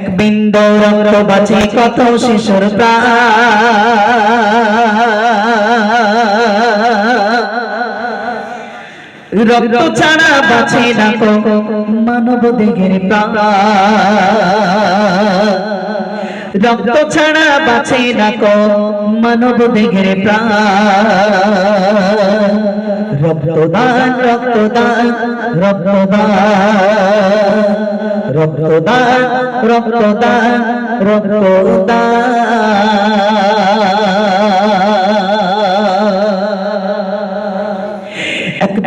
এক বিন্দু রক্ত বাঁচে কত শিশুর রক্ত ছাড়া বাঁচে না কো মানব দেহের প্রাণ। রক্ত ছাড়া বাঁচে না কো মানব দেহের প্রাণ। রক্তদান রক্তদান রক্তদান। রক্তদান রক্তদান রক্তদান।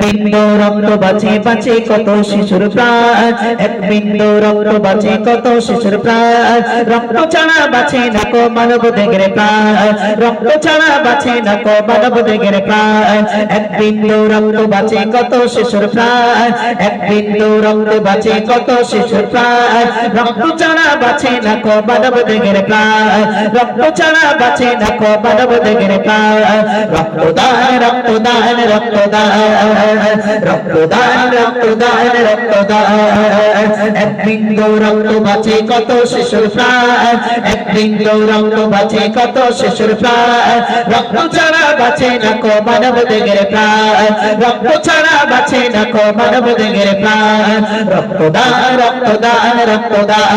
বিন্দু রক্ত বাঁচে বাঁচে কত শিশুর প্রাণ। এক বিন্দু রক্ত বাঁচে কত শিশুর প্রাণ। রক্ত ছাড়া বাঁচে না কো মানব দেহের প্রাণ। রক্ত ছাড়া বাঁচে না কো মানব দেহের প্রাণ। এক বিন্দু রক্ত বাঁচে কত শিশুর প্রাণ। এক বিন্দু রক্ত বাঁচে কত শিশুর প্রাণ। রক্ত ছাড়া বাঁচে না কো মানব দেহের প্রাণ। রক্ত ছাড়া বাঁচে না কো মানব দেহের প্রাণ। রক্তদান রক্তদান রক্তদান। রক্তদান রক্তদান রক্তদান। রক্ত কত শিশুর প্রাণ। বাঁচে কত শিশুর রক্ত ছাড়া বাঁচে মানব দেহের প্রাণ। রক্ত ছাড়া বাঁচে মানব দেহের প্রাণ। রক্তদান রক্তদান রক্তদান।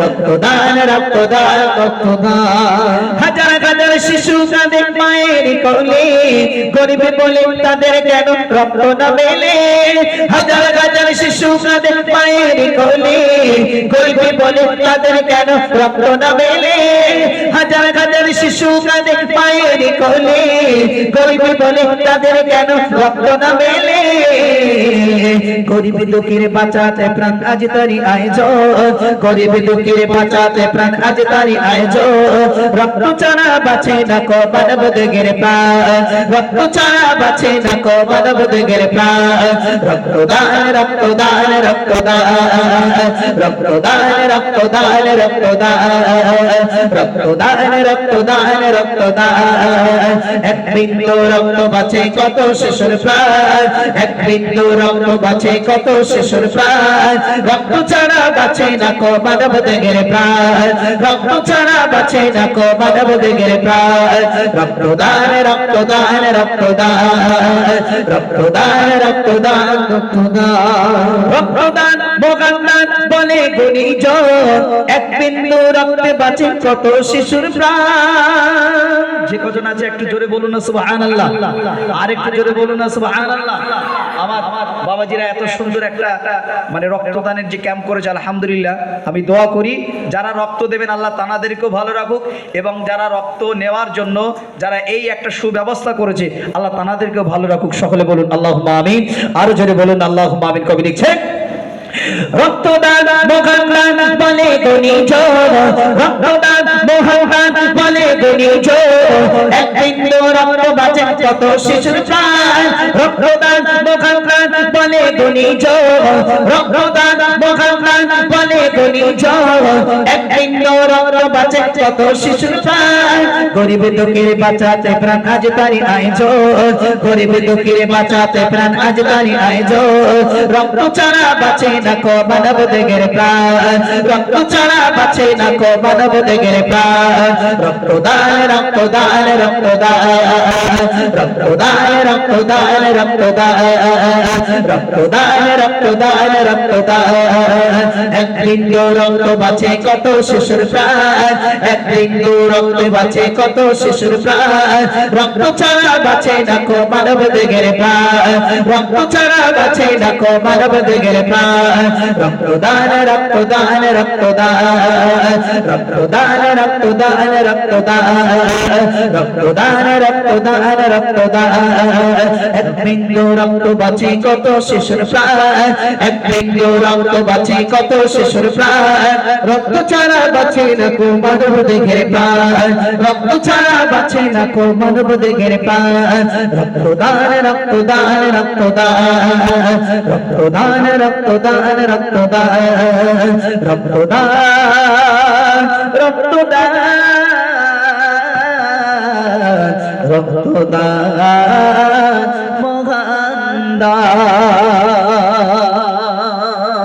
রক্তদান রক্তদান রক্তদান। হাজার হাজার শিশু কাঁদে মায়ের কোলে, গরিবে বলে তাদের কেন রক্ত না মেলে হাজার হাজার শিশু কাঁদে পায়ের কোলে গরিবে বলে তাদের কেন রক্ত না মেলে মায়ের কোলে গরিবে বলে তাদের কেন রক্ত না মেলে? গরিব দুঃখের বাঁচাতে প্রাণ আজ তারি আয়োজন। গরিব দুঃখের বাঁচাতে প্রাণ আজ তারি আয়োজন। রক্ত ছাড়া বাঁচে না কো মানব দেগের প্রাণ। রক্ত ছাড়া বাঁচে না কো মানব দেগের রক্তদান রক্তদান রক্তদান। রক্তদান রক্তদান রক্তদান রক্তদান রক্তদান রক্তদান। এক বিন্দু রক্ত বাঁচে, কত শিশুর প্রাণ? এক বিন্দু রক্ত বাঁচে, কত শিশুর প্রাণ? রক্ত ছাড়া বাঁচে না কো মানব দেগের প্রাণ? রক্ত ছাড়া বাঁচে না কো মানব দেগের প্রাণ? রক্তদান রক্তদান রক্তদান রক্তদান রক্তদান রক্তদান। রক্তদান মোগান্দান বলে গুণীজন, এক বিন্দু রক্তে বাঁচে কত শিশুর প্রাণ? আছে, একটু জোরে বলুন আর একটু জোরে বলুন আমার বাবাজিরা এত সুন্দর একটা মানে রক্তদানের যে ক্যাম্প করেছে, আলহামদুলিল্লাহ, আমি দোয়া করি, যারা রক্ত দেবেন আল্লাহ তানাদেরকেও ভালো রাখুক, এবং যারা রক্ত নেওয়ার জন্য, যারা এই একটা সুব্যবস্থা করেছে, আল্লাহ তানাদেরকেও ভালো রাখুক। সকলে বলুন আল্লাহ আমিন। আরও জোরে বলুন আল্লাহ আমিন। কবি লিখছেন রক্তদান মোহাম্মদ বলে গুণীজ রক্তদান মোহাম্মদ বলে গুণীজ এক বিন্দু রক্ত বাঁচে কত শিশুর প্রাণ। রক্তদান মোহাম্মদ বলে গুণীজ রক্তদান মোহাম্মদ বলে গুণীজ এক বিন্দু রক্ত বাঁচে গরিব দুঃখের বাঁচাতে প্রাণ, আজ তারি আয়োজন গরিব দুঃখের বাঁচাতে প্রাণ, আজ তারি আয়োজন রক্ত ছাড়া বাঁচে না দেগের প্রাণ। রক্ত বাঁচে দেগের প্রাণ। রক্তদান রক্তদান রক্তদান। রক্তদান রক্তদান রক্তদান। রক্তদান রক্তদান রক্তদান। এক বিন্দু রক্ত বাঁচে কত শিশুর প্রাণ? এক বিন্দু রক্ত বাঁচে কত শিশুর প্রাণ? রক্ত ছাড়া বাঁচে কো মানব দেগের প্রাণ? রক্ত ছাড়া বাঁচে কো মানব দেগের প্রাণ? রক্তদান রক্তদান রক্তদান। রক্তদান রক্তদান রক্তদান। রক্তদান রক্তদান রক্তদান। এক বিন্দু রক্ত বাঁচে কত শিশুর প্রাণ? এক বিন্দু রক্ত বাঁচে, কত শিশুর প্রাণ? রক্ত ছাড়া বাঁচে না কো মানব দেহের প্রাণ? রক্ত ছাড়া বাঁচে না কো মানব দেহের প্রাণ? রক্তদান রক্তদান রক্তদান রক্তদান রক্তদান রক্তদান রক্তদান রক্তদান রক্তদান মহান্দান